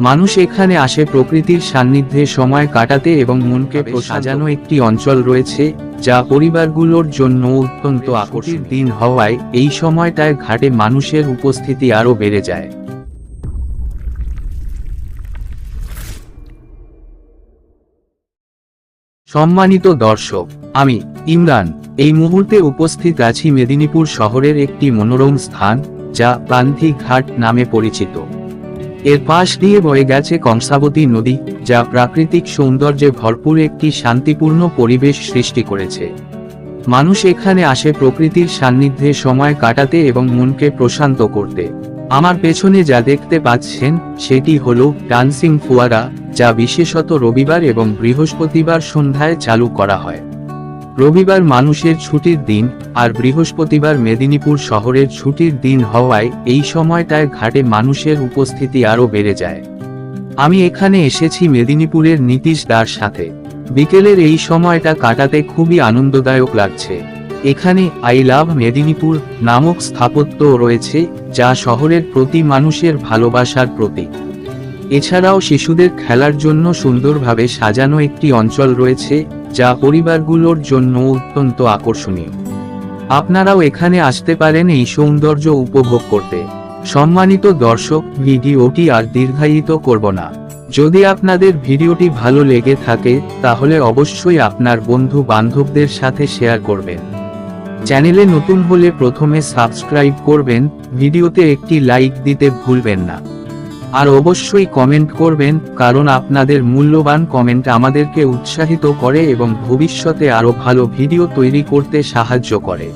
মানুষ এখানে আসে প্রকৃতির সান্নিধ্যে সময় কাটাতে এবং মনকে সাজানো একটি অঞ্চল রয়েছে যা পরিবারগুলোর জন্য অত্যন্ত আকর্ষণ দিন হওয়ায় এই সময়টায় ঘাটে মানুষের উপস্থিতি আরও বেড়ে যায়। সম্মানিত দর্শক আমি ইমরান। এই মুহূর্তে উপস্থিত আছি মেদিনীপুর শহরের একটি মনোরম স্থান যা প্রান্তিক ঘাট নামে পরিচিত। এর পাশ দিয়ে বয়ে গেছে কংসাবতী নদী, যা প্রাকৃতিক সৌন্দর্যে ভরপুর একটি শান্তিপূর্ণ পরিবেশ সৃষ্টি করেছে। মানুষ এখানে আসে প্রকৃতির সান্নিধ্যে সময় কাটাতে এবং মনকে প্রশান্ত করতে। আমার পেছনে যা দেখতে পাচ্ছেন, সেটি হল ডান্সিং ফুয়ারা যা বিশেষত রবিবার এবং বৃহস্পতিবার সন্ধ্যায় চালু করা হয়। রবিবার মানুষের ছুটির দিন, আর বৃহস্পতিবার মেদিনীপুর শহরের ছুটির দিন হওয়ায় এই সময়টায় ঘাটে মানুষের উপস্থিতি আরও বেড়ে যায়। আমি এখানে এসেছি মেদিনীপুরের নীতিশ দার সাথে। বিকেলের এই সময়টা কাটাতে খুবই আনন্দদায়ক লাগছে। এখানে আই লাভ মেদিনীপুর নামক স্থাপত্য রয়েছে, যা শহরের প্রতি মানুষের ভালোবাসার প্রতীক। এছাড়াও শিশুদের খেলার জন্য সুন্দরভাবে সাজানো একটি অঞ্চল রয়েছে যা পরিবারগুলোর জন্য অত্যন্ত আকর্ষণীয়। আপনারাও এখানে আসতে পারেন এই সৌন্দর্য উপভোগ করতে। সম্মানিত দর্শক, ভিডিওটি আর দীর্ঘায়িত করব না। যদি আপনাদের ভিডিওটি ভালো লেগে থাকে, তাহলে অবশ্যই আপনার বন্ধু বান্ধবদের সাথে শেয়ার করবেন। চ্যানেলে নতুন হলে প্রথমে সাবস্ক্রাইব করবেন, ভিডিওতে একটি লাইক দিতে ভুলবেন না। আর অবশ্যই কমেন্ট করবেন, কারণ আপনাদের মূল্যবান কমেন্ট আমাদেরকে উৎসাহিত করে এবং ভবিষ্যতে আরও ভালো ভিডিও তৈরি করতে সাহায্য করে।